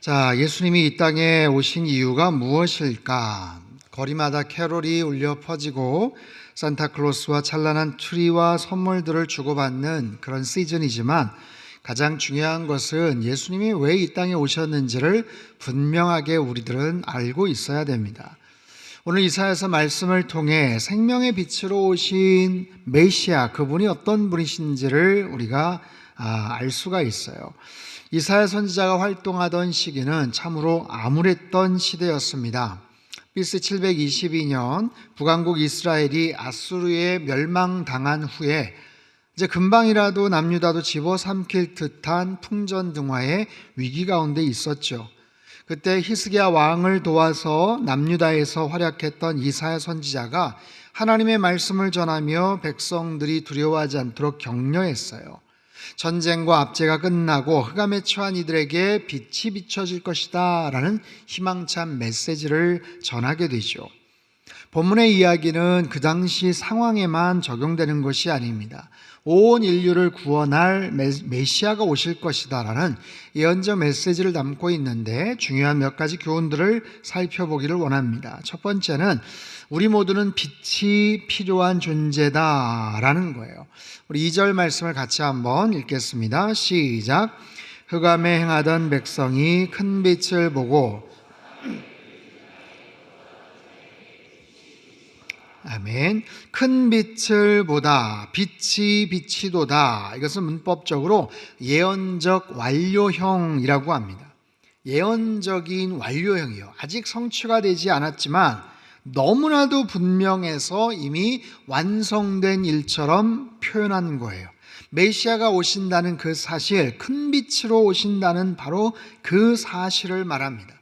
자, 예수님이 이 땅에 오신 이유가 무엇일까? 거리마다 캐롤이 울려 퍼지고 산타클로스와 찬란한 트리와 선물들을 주고받는 그런 시즌이지만 가장 중요한 것은 예수님이 왜 이 땅에 오셨는지를 분명하게 우리들은 알고 있어야 됩니다. 오늘 이사야서 말씀을 통해 생명의 빛으로 오신 메시아 그분이 어떤 분이신지를 우리가 아, 알 수가 있어요. 이사야 선지자가 활동하던 시기는 참으로 암울했던 시대였습니다. BC 722년 북왕국 이스라엘이 아수르에 멸망당한 후에 이제 금방이라도 남유다도 집어삼킬 듯한 풍전등화의 위기 가운데 있었죠. 그때 히스기야 왕을 도와서 남유다에서 활약했던 이사야 선지자가 하나님의 말씀을 전하며 백성들이 두려워하지 않도록 격려했어요. 전쟁과 압제가 끝나고 흑암에 처한 이들에게 빛이 비춰질 것이다 라는 희망찬 메시지를 전하게 되죠. 본문의 이야기는 그 당시 상황에만 적용되는 것이 아닙니다. 온 인류를 구원할 메시아가 오실 것이다라는 예언적 메시지를 담고 있는데 중요한 몇 가지 교훈들을 살펴보기를 원합니다. 첫 번째는 우리 모두는 빛이 필요한 존재다라는 거예요. 우리 2절 말씀을 같이 한번 읽겠습니다. 시작. 흑암에 행하던 백성이 큰 빛을 보고 아멘. 큰 빛을 보다, 빛이 빛이도다. 이것은 문법적으로 예언적 완료형이라고 합니다. 예언적인 완료형이요. 아직 성취가 되지 않았지만 너무나도 분명해서 이미 완성된 일처럼 표현하는 거예요. 메시아가 오신다는 그 사실, 큰 빛으로 오신다는 바로 그 사실을 말합니다.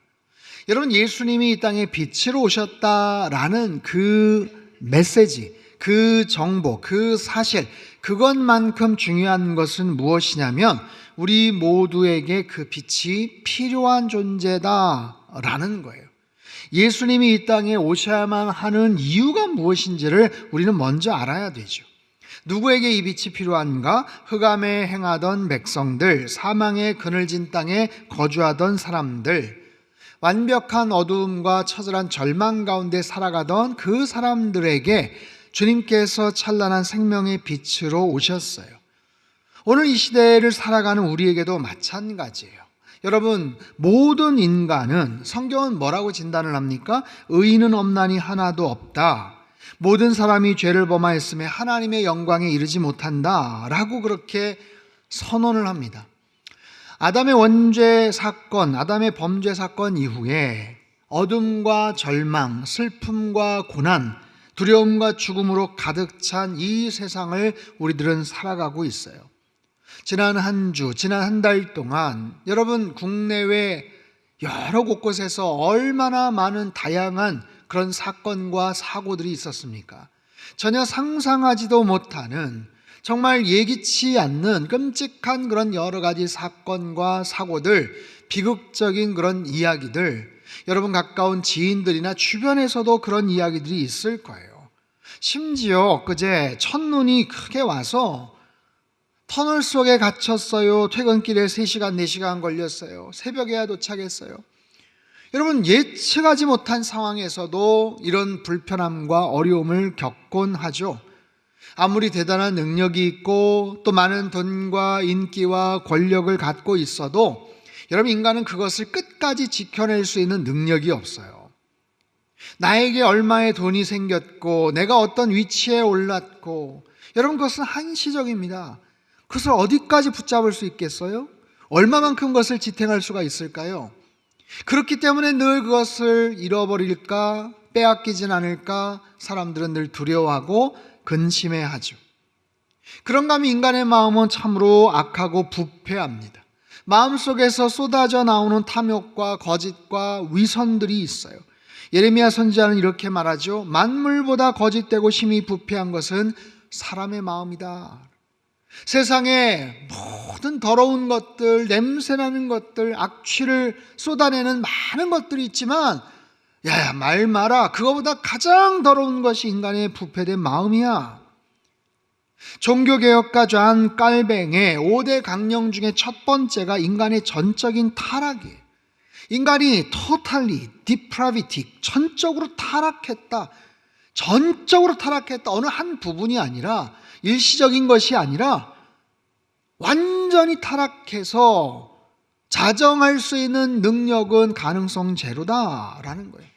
여러분, 예수님이 이 땅에 빛으로 오셨다라는 그 메시지, 그 정보, 그 사실, 그것만큼 중요한 것은 무엇이냐면 우리 모두에게 그 빛이 필요한 존재다라는 거예요. 예수님이 이 땅에 오셔야만 하는 이유가 무엇인지를 우리는 먼저 알아야 되죠. 누구에게 이 빛이 필요한가? 흑암에 행하던 백성들, 사망의 그늘진 땅에 거주하던 사람들, 완벽한 어두움과 처절한 절망 가운데 살아가던 그 사람들에게 주님께서 찬란한 생명의 빛으로 오셨어요. 오늘 이 시대를 살아가는 우리에게도 마찬가지예요. 여러분, 모든 인간은 성경은 뭐라고 진단을 합니까? 의인은 없나니 하나도 없다. 모든 사람이 죄를 범하였음에 하나님의 영광에 이르지 못한다. 라고 그렇게 선언을 합니다. 아담의 원죄 사건, 아담의 범죄 사건 이후에 어둠과 절망, 슬픔과 고난, 두려움과 죽음으로 가득 찬 이 세상을 우리들은 살아가고 있어요. 지난 한 주, 지난 한 달 동안 여러분 국내외 여러 곳곳에서 얼마나 많은 다양한 그런 사건과 사고들이 있었습니까? 전혀 상상하지도 못하는 정말 예기치 않는 끔찍한 그런 여러 가지 사건과 사고들, 비극적인 그런 이야기들, 여러분 가까운 지인들이나 주변에서도 그런 이야기들이 있을 거예요. 심지어 그제 첫눈이 크게 와서 터널 속에 갇혔어요. 퇴근길에 3시간, 4시간 걸렸어요. 새벽에야 도착했어요. 여러분, 예측하지 못한 상황에서도 이런 불편함과 어려움을 겪곤 하죠. 아무리 대단한 능력이 있고 또 많은 돈과 인기와 권력을 갖고 있어도 여러분 인간은 그것을 끝까지 지켜낼 수 있는 능력이 없어요. 나에게 얼마의 돈이 생겼고 내가 어떤 위치에 올랐고 여러분 그것은 한시적입니다. 그것을 어디까지 붙잡을 수 있겠어요? 얼마만큼 그것을 지탱할 수가 있을까요? 그렇기 때문에 늘 그것을 잃어버릴까 빼앗기진 않을까 사람들은 늘 두려워하고 근심해 하죠. 그런가 하면 인간의 마음은 참으로 악하고 부패합니다. 마음속에서 쏟아져 나오는 탐욕과 거짓과 위선들이 있어요. 예레미야 선지자는 이렇게 말하죠. 만물보다 거짓되고 심히 부패한 것은 사람의 마음이다. 세상에 모든 더러운 것들, 냄새나는 것들, 악취를 쏟아내는 많은 것들이 있지만 야야 말 마라. 그거보다 가장 더러운 것이 인간의 부패된 마음이야. 종교개혁가 좌한 깔뱅의 5대 강령 중에 첫 번째가 인간의 전적인 타락이에요. 인간이 totally depravity, 전적으로 타락했다. 전적으로 타락했다. 어느 한 부분이 아니라 일시적인 것이 아니라 완전히 타락해서 자정할 수 있는 능력은 가능성 제로다라는 거예요.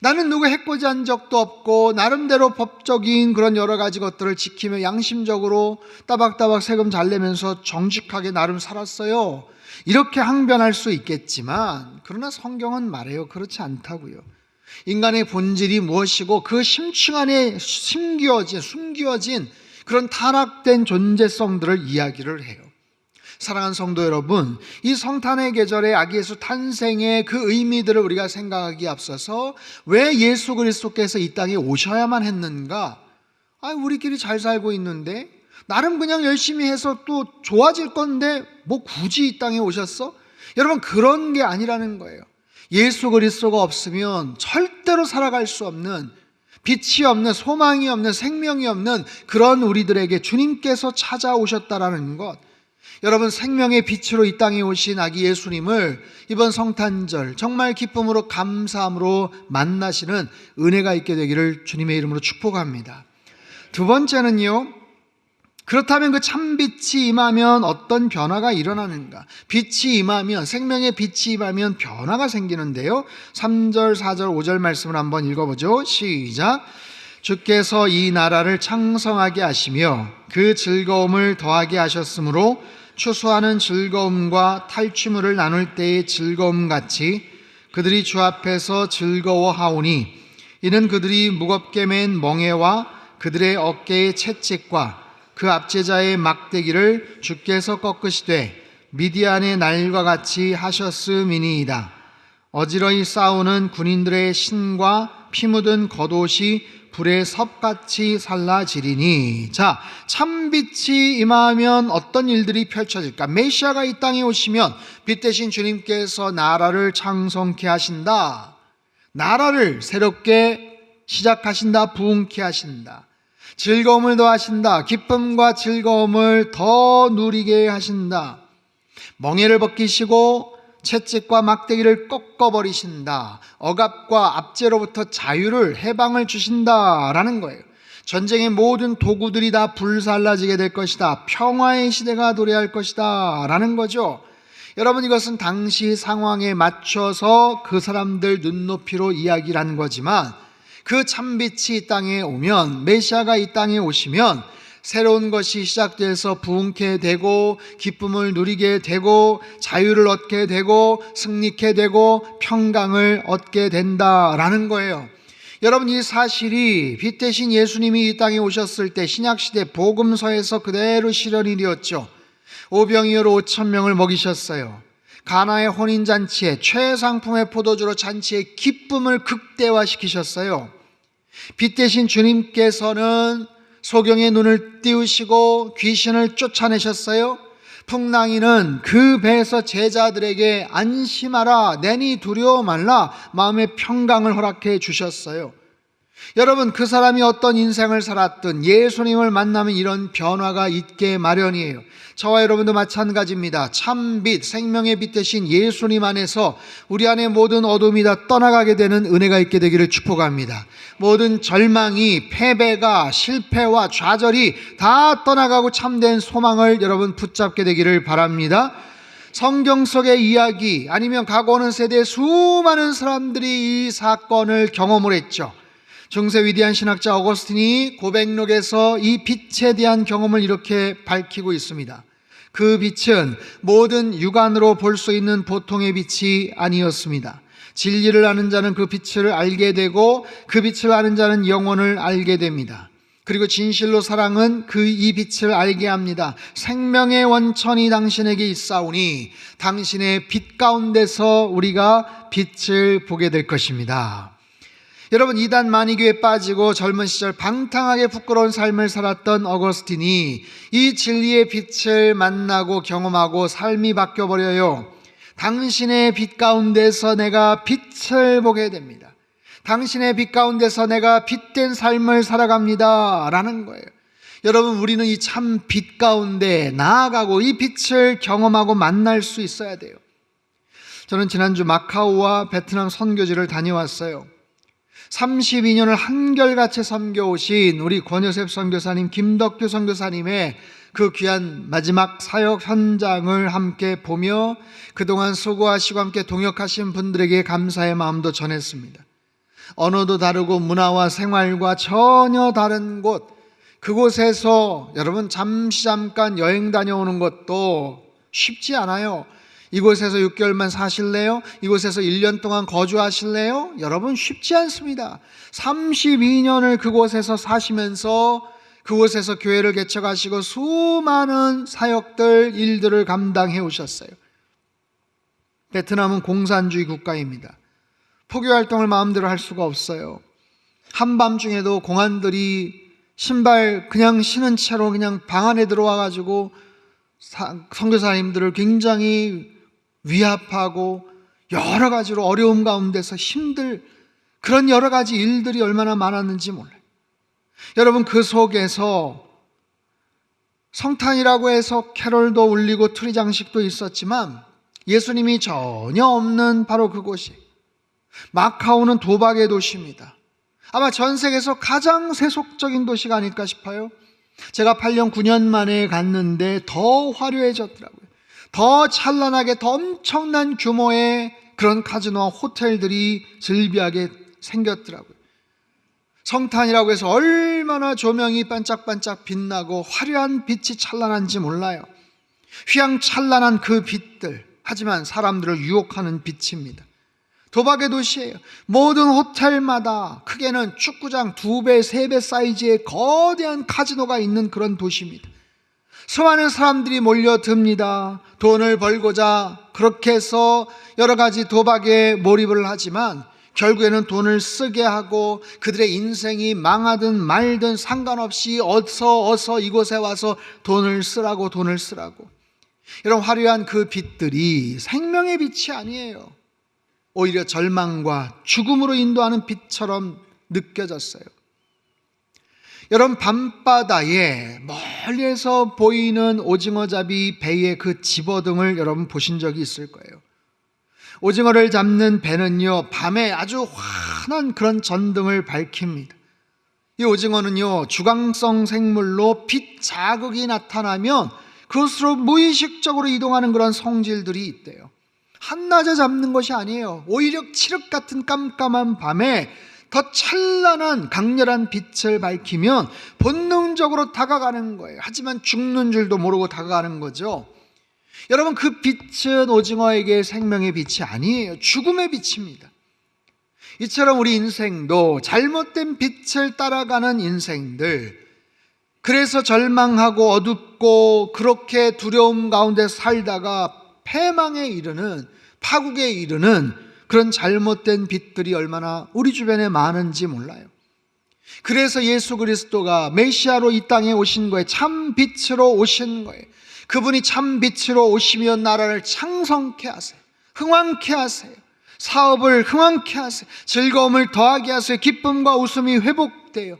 나는 누구 해코지한 적도 없고 나름대로 법적인 그런 여러 가지 것들을 지키며 양심적으로 따박따박 세금 잘 내면서 정직하게 나름 살았어요. 이렇게 항변할 수 있겠지만 그러나 성경은 말해요. 그렇지 않다고요. 인간의 본질이 무엇이고 그 심층 안에 심기어진 숨겨진 그런 타락된 존재성들을 이야기를 해요. 사랑하는 성도 여러분, 이 성탄의 계절에 아기 예수 탄생의 그 의미들을 우리가 생각하기에 앞서서 왜 예수 그리스도께서 이 땅에 오셔야만 했는가? 아, 우리끼리 잘 살고 있는데 나름 그냥 열심히 해서 또 좋아질 건데 뭐 굳이 이 땅에 오셨어? 여러분 그런 게 아니라는 거예요. 예수 그리스도가 없으면 절대로 살아갈 수 없는 빛이 없는 소망이 없는 생명이 없는 그런 우리들에게 주님께서 찾아오셨다라는 것. 여러분 생명의 빛으로 이 땅에 오신 아기 예수님을 이번 성탄절 정말 기쁨으로 감사함으로 만나시는 은혜가 있게 되기를 주님의 이름으로 축복합니다. 두 번째는요. 그렇다면 그 참빛이 임하면 어떤 변화가 일어나는가? 빛이 임하면, 생명의 빛이 임하면 변화가 생기는데요. 3절, 4절, 5절 말씀을 한번 읽어 보죠. 시작. 주께서 이 나라를 창성하게 하시며 그 즐거움을 더하게 하셨으므로 추수하는 즐거움과 탈취물을 나눌 때의 즐거움 같이 그들이 주 앞에서 즐거워하오니 이는 그들이 무겁게 맨 멍에와 그들의 어깨의 채찍과 그 압제자의 막대기를 주께서 꺾으시되 미디안의 날과 같이 하셨음이니이다. 어지러이 싸우는 군인들의 신과 피 묻은 겉옷이 불의 섭같이 살라지리니. 자 참빛이 임하면 어떤 일들이 펼쳐질까? 메시아가 이 땅에 오시면 빛 대신 주님께서 나라를 창성케 하신다. 나라를 새롭게 시작하신다 부흥케 하신다. 즐거움을 더하신다. 기쁨과 즐거움을 더 누리게 하신다. 멍에를 벗기시고 채찍과 막대기를 꺾어버리신다. 억압과 압제로부터 자유를 해방을 주신다 라는 거예요. 전쟁의 모든 도구들이 다 불살라지게 될 것이다. 평화의 시대가 도래할 것이다. 라는 거죠. 여러분 이것은 당시 상황에 맞춰서 그 사람들 눈높이로 이야기를 한 거지만 그 참빛이 이 땅에 오면 메시아가 이 땅에 오시면 새로운 것이 시작돼서 부흥케 되고 기쁨을 누리게 되고 자유를 얻게 되고 승리케 되고 평강을 얻게 된다라는 거예요. 여러분 이 사실이 빛 대신 예수님이 이 땅에 오셨을 때 신약 시대 복음서에서 그대로 실현이 되었죠. 오병이어로 5천 명을 먹이셨어요. 가나의 혼인 잔치에 최상품의 포도주로 잔치의 기쁨을 극대화시키셨어요. 빛 대신 주님께서는 소경의 눈을 띄우시고 귀신을 쫓아내셨어요. 풍랑이는 그 배에서 제자들에게 안심하라, 내니 두려워 말라, 마음의 평강을 허락해 주셨어요. 여러분, 그 사람이 어떤 인생을 살았든 예수님을 만나면 이런 변화가 있게 마련이에요. 저와 여러분도 마찬가지입니다. 참 빛, 생명의 빛 대신 예수님 안에서 우리 안에 모든 어둠이 다 떠나가게 되는 은혜가 있게 되기를 축복합니다. 모든 절망이, 패배가, 실패와 좌절이 다 떠나가고 참된 소망을 여러분 붙잡게 되기를 바랍니다. 성경 속의 이야기 아니면 가고 는 세대의 수많은 사람들이 이 사건을 경험을 했죠. 중세 위대한 신학자 어거스틴이 고백록에서 이 빛에 대한 경험을 이렇게 밝히고 있습니다. 그 빛은 모든 육안으로 볼 수 있는 보통의 빛이 아니었습니다. 진리를 아는 자는 그 빛을 알게 되고 그 빛을 아는 자는 영혼을 알게 됩니다. 그리고 진실로 사랑은 그 이 빛을 알게 합니다. 생명의 원천이 당신에게 있사오니 당신의 빛 가운데서 우리가 빛을 보게 될 것입니다. 여러분 이단 만이교에 빠지고 젊은 시절 방탕하게 부끄러운 삶을 살았던 어거스틴이 이 진리의 빛을 만나고 경험하고 삶이 바뀌어 버려요. 당신의 빛 가운데서 내가 빛을 보게 됩니다. 당신의 빛 가운데서 내가 빛된 삶을 살아갑니다. 라는 거예요. 여러분, 우리는 이 참 빛 가운데 나아가고 이 빛을 경험하고 만날 수 있어야 돼요. 저는 지난주 마카오와 베트남 선교지를 다녀왔어요. 32년을 한결같이 섬겨오신 우리 권요셉 선교사님, 김덕규 선교사님의 그 귀한 마지막 사역 현장을 함께 보며 그동안 수고하시고 함께 동역하신 분들에게 감사의 마음도 전했습니다. 언어도 다르고 문화와 생활과 전혀 다른 곳, 그곳에서 여러분 잠시 잠깐 여행 다녀오는 것도 쉽지 않아요. 이곳에서 6개월만 사실래요? 이곳에서 1년 동안 거주하실래요? 여러분 쉽지 않습니다. 32년을 그곳에서 사시면서 그곳에서 교회를 개척하시고 수많은 사역들, 일들을 감당해 오셨어요. 베트남은 공산주의 국가입니다. 포교 활동을 마음대로 할 수가 없어요. 한밤중에도 공안들이 신발 그냥 신은 채로 그냥 방 안에 들어와 가지고 선교사님들을 굉장히 위압하고 여러 가지로 어려움 가운데서 힘들 그런 여러 가지 일들이 얼마나 많았는지 몰라요. 여러분 그 속에서 성탄이라고 해서 캐롤도 울리고 트리 장식도 있었지만 예수님이 전혀 없는 바로 그곳이 마카오는 도박의 도시입니다. 아마 전 세계에서 가장 세속적인 도시가 아닐까 싶어요. 제가 8년, 9년 만에 갔는데 더 화려해졌더라고요. 더 찬란하게, 더 엄청난 규모의 그런 카지노와 호텔들이 즐비하게 생겼더라고요. 성탄이라고 해서 얼마나 조명이 반짝반짝 빛나고 화려한 빛이 찬란한지 몰라요. 휘황찬란한 그 빛들, 하지만 사람들을 유혹하는 빛입니다. 도박의 도시예요. 모든 호텔마다 크게는 축구장 두 배, 세 배 사이즈의 거대한 카지노가 있는 그런 도시입니다. 수많은 사람들이 몰려듭니다. 돈을 벌고자 그렇게 해서 여러 가지 도박에 몰입을 하지만 결국에는 돈을 쓰게 하고 그들의 인생이 망하든 말든 상관없이 어서 어서 이곳에 와서 돈을 쓰라고 돈을 쓰라고. 이런 화려한 그 빛들이 생명의 빛이 아니에요. 오히려 절망과 죽음으로 인도하는 빛처럼 느껴졌어요. 여러분 밤바다에 멀리에서 보이는 오징어잡이 배의 그 집어등을 여러분 보신 적이 있을 거예요. 오징어를 잡는 배는요 밤에 아주 환한 그런 전등을 밝힙니다. 이 오징어는요 주광성 생물로 빛 자극이 나타나면 그것으로 무의식적으로 이동하는 그런 성질들이 있대요. 한낮에 잡는 것이 아니에요. 오히려 칠흑 같은 깜깜한 밤에 더 찬란한 강렬한 빛을 밝히면 본능적으로 다가가는 거예요. 하지만 죽는 줄도 모르고 다가가는 거죠. 여러분 그 빛은 오징어에게 생명의 빛이 아니에요. 죽음의 빛입니다. 이처럼 우리 인생도 잘못된 빛을 따라가는 인생들 그래서 절망하고 어둡고 그렇게 두려움 가운데 살다가 패망에 이르는 파국에 이르는 그런 잘못된 빛들이 얼마나 우리 주변에 많은지 몰라요. 그래서 예수 그리스도가 메시아로 이 땅에 오신 거예요. 참 빛으로 오신 거예요. 그분이 참 빛으로 오시면 나라를 창성케 하세요. 흥왕케 하세요. 사업을 흥왕케 하세요. 즐거움을 더하게 하세요. 기쁨과 웃음이 회복돼요.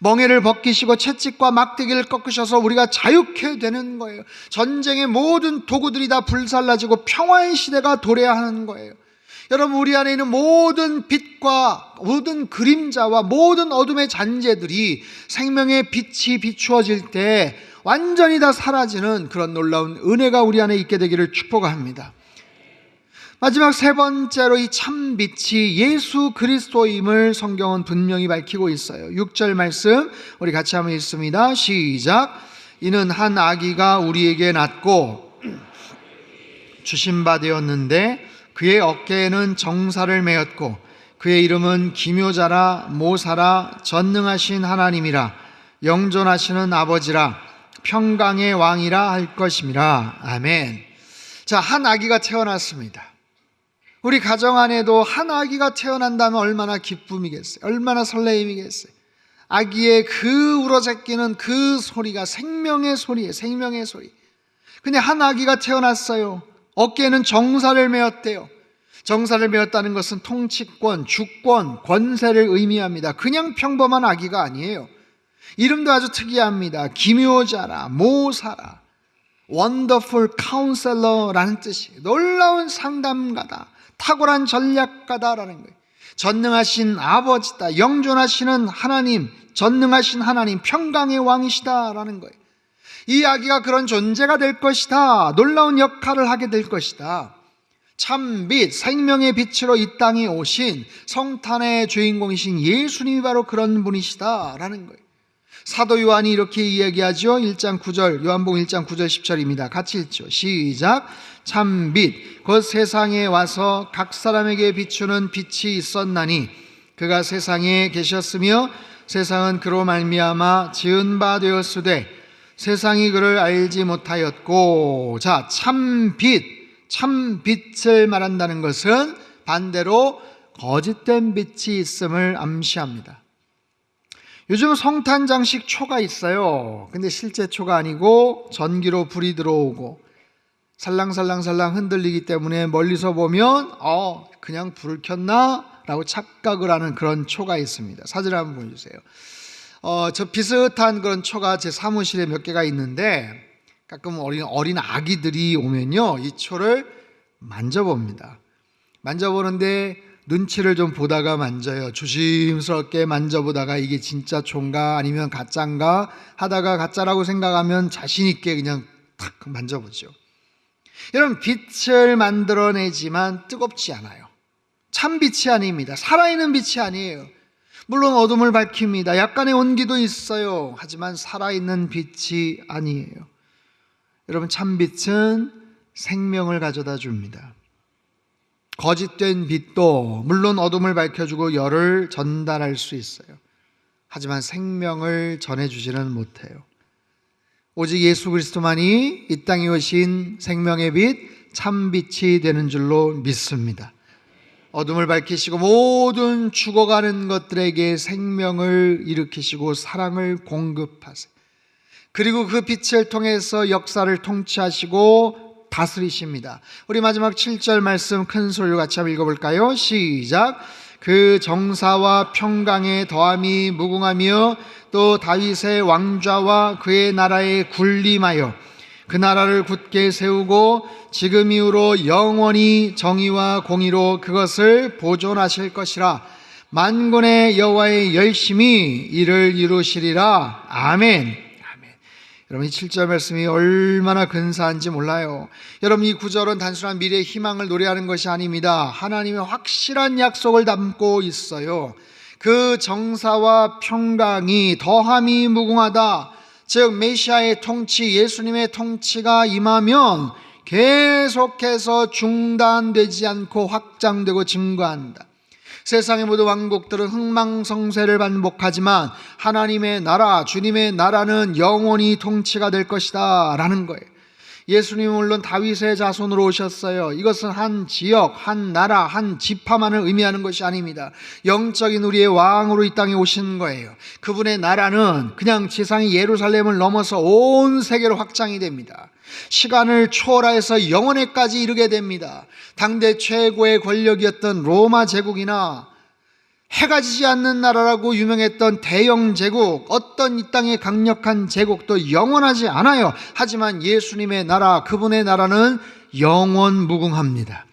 멍에를 벗기시고 채찍과 막대기를 꺾으셔서 우리가 자유케 되는 거예요. 전쟁의 모든 도구들이 다 불살라지고 평화의 시대가 도래야 하는 거예요. 여러분 우리 안에 있는 모든 빛과 모든 그림자와 모든 어둠의 잔재들이 생명의 빛이 비추어질 때 완전히 다 사라지는 그런 놀라운 은혜가 우리 안에 있게 되기를 축복합니다. 마지막 세 번째로 이 참 빛이 예수 그리스도임을 성경은 분명히 밝히고 있어요. 6절 말씀 우리 같이 한번 읽습니다. 시작. 이는 한 아기가 우리에게 낳고 주신 바 되었는데 그의 어깨에는 정사를 메었고 그의 이름은 기묘자라 모사라 전능하신 하나님이라 영존하시는 아버지라 평강의 왕이라 할 것임이라. 아멘. 자, 한 아기가 태어났습니다. 우리 가정 안에도 한 아기가 태어난다면 얼마나 기쁨이겠어요. 얼마나 설레임이겠어요. 아기의 그 울어제끼는 그 소리가 생명의 소리예요. 생명의 소리. 근데 한 아기가 태어났어요. 어깨에는 정사를 메었대요. 정사를 메었다는 것은 통치권, 주권, 권세를 의미합니다. 그냥 평범한 아기가 아니에요. 이름도 아주 특이합니다. 기묘자라, 모사라. 원더풀 카운셀러라는 뜻이 놀라운 상담가다. 탁월한 전략가다라는 거예요. 전능하신 아버지다. 영존하시는 하나님, 전능하신 하나님, 평강의 왕이시다라는 거예요. 이 아기가 그런 존재가 될 것이다. 놀라운 역할을 하게 될 것이다. 참빛, 생명의 빛으로 이 땅에 오신 성탄의 주인공이신 예수님이 바로 그런 분이시다 라는 거예요. 사도 요한이 이렇게 이야기하죠. 1장 9절, 요한복음 1장 9절 10절입니다. 같이 읽죠. 시작. 참빛, 곧 세상에 와서 각 사람에게 비추는 빛이 있었나니 그가 세상에 계셨으며 세상은 그로 말미암아 지은 바 되었으되 세상이 그를 알지 못하였고 자 참 빛 참 빛을 말한다는 것은 반대로 거짓된 빛이 있음을 암시합니다. 요즘 성탄 장식 초가 있어요. 근데 실제 초가 아니고 전기로 불이 들어오고 살랑살랑살랑 흔들리기 때문에 멀리서 보면 어 그냥 불을 켰나 라고 착각을 하는 그런 초가 있습니다. 사진 한번 보여주세요. 어, 저 비슷한 그런 초가 제 사무실에 몇 개가 있는데 가끔 어린 어린 아기들이 오면요 이 초를 만져봅니다. 만져보는데 눈치를 좀 보다가 만져요. 조심스럽게 만져보다가 이게 진짜 초인가 아니면 가짜인가 하다가 가짜라고 생각하면 자신 있게 그냥 탁 만져보죠. 여러분 빛을 만들어내지만 뜨겁지 않아요. 참 빛이 아닙니다. 살아있는 빛이 아니에요. 물론 어둠을 밝힙니다. 약간의 온기도 있어요. 하지만 살아있는 빛이 아니에요. 여러분 참 빛은 생명을 가져다 줍니다. 거짓된 빛도 물론 어둠을 밝혀주고 열을 전달할 수 있어요. 하지만 생명을 전해주지는 못해요. 오직 예수 그리스도만이 이 땅에 오신 생명의 빛, 참빛이 되는 줄로 믿습니다. 어둠을 밝히시고 모든 죽어가는 것들에게 생명을 일으키시고 사랑을 공급하세요. 그리고 그 빛을 통해서 역사를 통치하시고 다스리십니다. 우리 마지막 7절 말씀 큰 소리로 같이 한번 읽어볼까요? 시작. 그 정사와 평강의 더함이 무궁하며 또 다윗의 왕좌와 그의 나라에 군림하여 그 나라를 굳게 세우고 지금 이후로 영원히 정의와 공의로 그것을 보존하실 것이라 만군의 여호와의 열심히 이를 이루시리라 아멘. 여러분 이 7절 말씀이 얼마나 근사한지 몰라요. 여러분 이 구절은 단순한 미래의 희망을 노래하는 것이 아닙니다. 하나님의 확실한 약속을 담고 있어요. 그 정사와 평강이 더함이 무궁하다. 즉 메시아의 통치, 예수님의 통치가 임하면 계속해서 중단되지 않고 확장되고 증거한다. 세상의 모든 왕국들은 흥망성쇠를 반복하지만 하나님의 나라, 주님의 나라는 영원히 통치가 될 것이다. 라는 거예요. 예수님은 물론 다윗의 자손으로 오셨어요. 이것은 한 지역, 한 나라, 한 지파만을 의미하는 것이 아닙니다. 영적인 우리의 왕으로 이 땅에 오신 거예요. 그분의 나라는 그냥 지상의 예루살렘을 넘어서 온 세계로 확장이 됩니다. 시간을 초월해서 영원에까지 이르게 됩니다. 당대 최고의 권력이었던 로마 제국이나 해가 지지 않는 나라라고 유명했던 대영 제국, 어떤 이 땅의 강력한 제국도 영원하지 않아요. 하지만 예수님의 나라, 그분의 나라는 영원 무궁합니다.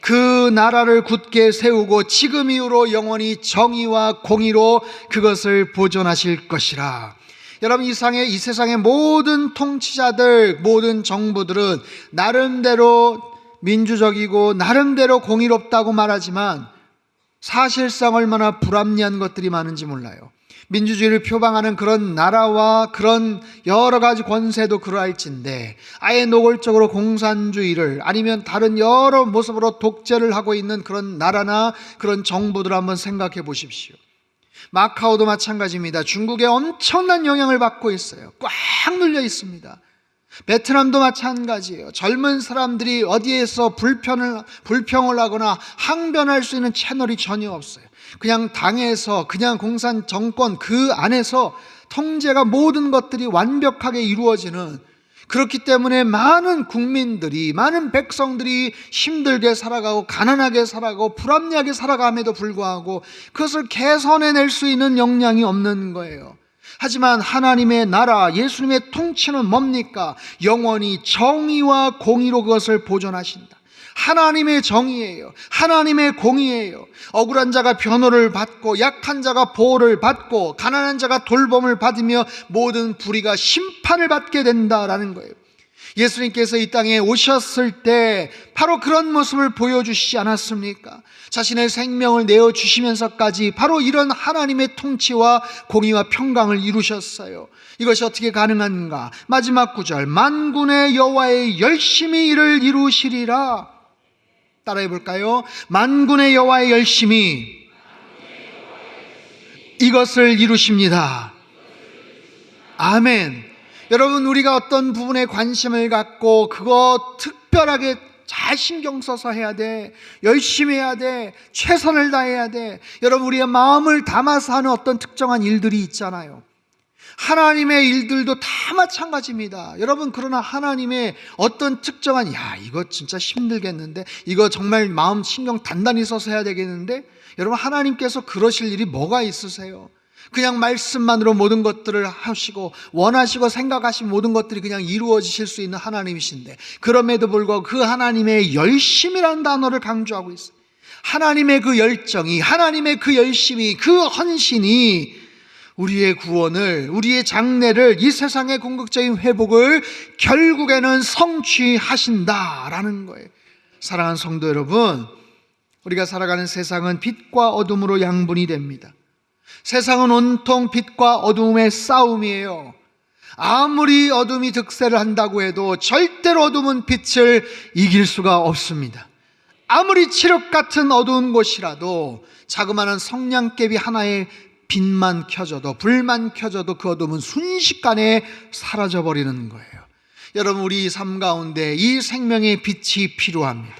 그 나라를 굳게 세우고 지금 이후로 영원히 정의와 공의로 그것을 보존하실 것이라. 여러분 이 상의 이 세상의 모든 통치자들, 모든 정부들은 나름대로 민주적이고 나름대로 공의롭다고 말하지만 사실상 얼마나 불합리한 것들이 많은지 몰라요. 민주주의를 표방하는 그런 나라와 그런 여러 가지 권세도 그러할진데 아예 노골적으로 공산주의를 아니면 다른 여러 모습으로 독재를 하고 있는 그런 나라나 그런 정부들 한번 생각해 보십시오. 마카오도 마찬가지입니다. 중국에 엄청난 영향을 받고 있어요. 꽉 눌려 있습니다. 베트남도 마찬가지예요. 젊은 사람들이 어디에서 불편을, 불평을 하거나 항변할 수 있는 채널이 전혀 없어요. 그냥 당에서, 그냥 공산 정권 그 안에서 통제가 모든 것들이 완벽하게 이루어지는 그렇기 때문에 많은 국민들이, 많은 백성들이 힘들게 살아가고, 가난하게 살아가고, 불합리하게 살아감에도 불구하고 그것을 개선해낼 수 있는 역량이 없는 거예요. 하지만 하나님의 나라, 예수님의 통치는 뭡니까? 영원히 정의와 공의로 그것을 보존하신다. 하나님의 정의예요. 하나님의 공의예요. 억울한 자가 변호를 받고 약한 자가 보호를 받고 가난한 자가 돌봄을 받으며 모든 불의가 심판을 받게 된다라는 거예요. 예수님께서 이 땅에 오셨을 때 바로 그런 모습을 보여주시지 않았습니까? 자신의 생명을 내어주시면서까지 바로 이런 하나님의 통치와 공의와 평강을 이루셨어요. 이것이 어떻게 가능한가? 마지막 구절 만군의 여호와의 열심히 이를 이루시리라. 따라해 볼까요? 만군의 여호와의 열심히 이것을 이루십니다. 아멘. 여러분 우리가 어떤 부분에 관심을 갖고 그거 특별하게 잘 신경 써서 해야 돼. 열심히 해야 돼. 최선을 다해야 돼. 여러분 우리의 마음을 담아서 하는 어떤 특정한 일들이 있잖아요. 하나님의 일들도 다 마찬가지입니다. 여러분, 그러나 하나님의 어떤 특정한, 야, 이거 진짜 힘들겠는데? 이거 정말 마음 신경 단단히 써서 해야 되겠는데? 여러분, 하나님께서 그러실 일이 뭐가 있으세요? 그냥 말씀만으로 모든 것들을 하시고 원하시고 생각하신 모든 것들이 그냥 이루어지실 수 있는 하나님이신데 그럼에도 불구하고 그 하나님의 열심이라는 단어를 강조하고 있어요. 하나님의 그 열정이 하나님의 그 열심이 그 헌신이 우리의 구원을, 우리의 장래를, 이 세상의 궁극적인 회복을 결국에는 성취하신다라는 거예요. 사랑하는 성도 여러분, 우리가 살아가는 세상은 빛과 어둠으로 양분이 됩니다. 세상은 온통 빛과 어둠의 싸움이에요. 아무리 어둠이 득세를 한다고 해도 절대로 어둠은 빛을 이길 수가 없습니다. 아무리 칠흑 같은 어두운 곳이라도 자그마한 성냥개비 하나의 빛만 켜져도 불만 켜져도 그 어둠은 순식간에 사라져 버리는 거예요. 여러분 우리 삶 가운데 이 생명의 빛이 필요합니다.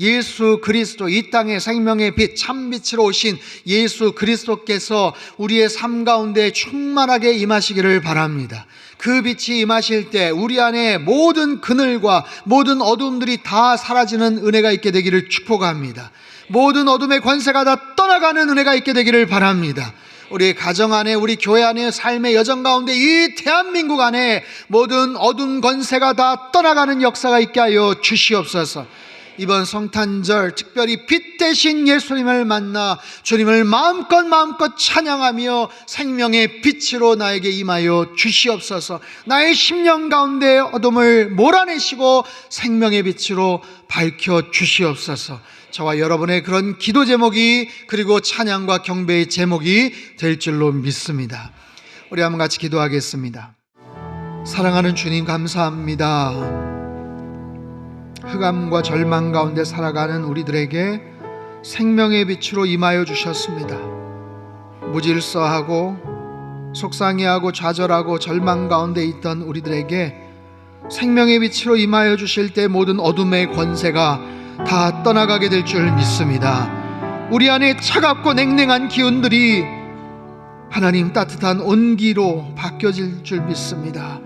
예수 그리스도 이 땅에 생명의 빛 참빛으로 오신 예수 그리스도께서 우리의 삶 가운데 충만하게 임하시기를 바랍니다. 그 빛이 임하실 때 우리 안에 모든 그늘과 모든 어둠들이 다 사라지는 은혜가 있게 되기를 축복합니다. 모든 어둠의 권세가 다 떠나가는 은혜가 있게 되기를 바랍니다. 우리 가정 안에 우리 교회 안에 삶의 여정 가운데 이 대한민국 안에 모든 어둠 권세가 다 떠나가는 역사가 있게 하여 주시옵소서. 이번 성탄절 특별히 빛 대신 예수님을 만나 주님을 마음껏 마음껏 찬양하며 생명의 빛으로 나에게 임하여 주시옵소서. 나의 심령 가운데 어둠을 몰아내시고 생명의 빛으로 밝혀 주시옵소서. 저와 여러분의 그런 기도 제목이 그리고 찬양과 경배의 제목이 될 줄로 믿습니다. 우리 한번 같이 기도하겠습니다. 사랑하는 주님 감사합니다. 흑암과 절망 가운데 살아가는 우리들에게 생명의 빛으로 임하여 주셨습니다. 무질서하고 속상해하고 좌절하고 절망 가운데 있던 우리들에게 생명의 빛으로 임하여 주실 때 모든 어둠의 권세가 다 떠나가게 될 줄 믿습니다. 우리 안에 차갑고 냉랭한 기운들이 하나님 따뜻한 온기로 바뀌어질 줄 믿습니다.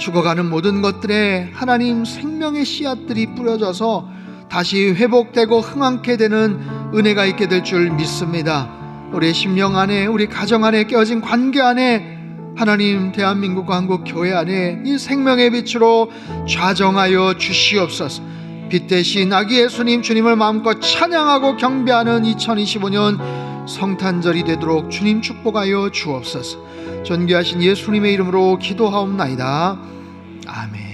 죽어가는 모든 것들에 하나님 생명의 씨앗들이 뿌려져서 다시 회복되고 흥황케 되는 은혜가 있게 될 줄 믿습니다. 우리 심령 안에, 우리 가정 안에 깨어진 관계 안에 하나님 대한민국과 한국 교회 안에 이 생명의 빛으로 좌정하여 주시옵소서. 빛 대신 아기 예수님 주님을 마음껏 찬양하고 경배하는 2025년 성탄절이 되도록 주님 축복하여 주옵소서. 존귀하신 예수님의 이름으로 기도하옵나이다. 아멘.